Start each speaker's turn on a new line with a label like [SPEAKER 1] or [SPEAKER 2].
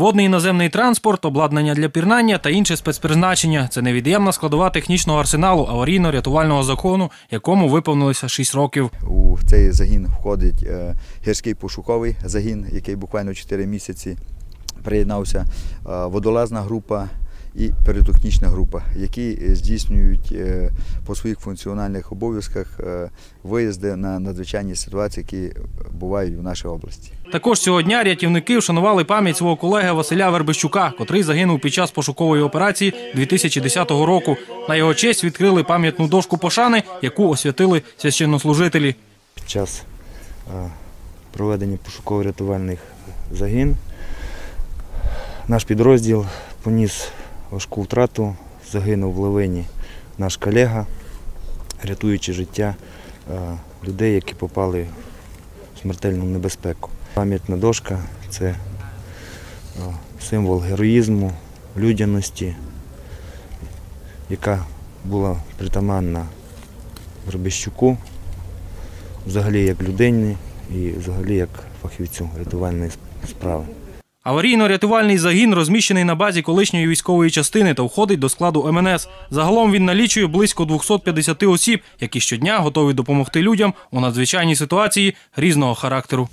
[SPEAKER 1] Водний і наземний транспорт, обладнання для пірнання та інше спецпризначення це невід'ємна складова технічного арсеналу аварійно-рятувального закону, якому виповнилося 6 років.
[SPEAKER 2] У цей загін входить е, гірський пошуковий загін, який буквально 4 місяці приєднався, е, водолазна група і піротехнічна група, які е, здійснюють е, по своїх функціональних обов'язках е, виїзди на надзвичайні ситуації, які бувають в нашій області.
[SPEAKER 1] Також цього дня рятівники вшанували пам'ять свого колеги Василя Вербищука, котрий загинув під час пошукової операції 2010 року. На його честь відкрили пам'ятну дошку пошани, яку освятили священнослужителі.
[SPEAKER 3] Під час проведення пошуково-рятувальних загін наш підрозділ поніс важку втрату, загинув в лавині наш колега, рятуючи життя е, людей, які попали в смертельну небезпеку. Пам'ятна дошка це е, символ героїзму, людяності, яка була притаманна Вербищуку, взагалі як людині і взагалі як фахівцю рятувальної справи.
[SPEAKER 1] Аварійно-рятувальний загін розміщений на базі колишньої військової частини та входить до складу МНС. Загалом він налічує близько 250 осіб, які щодня готові допомогти людям у надзвичайній ситуації різного характеру.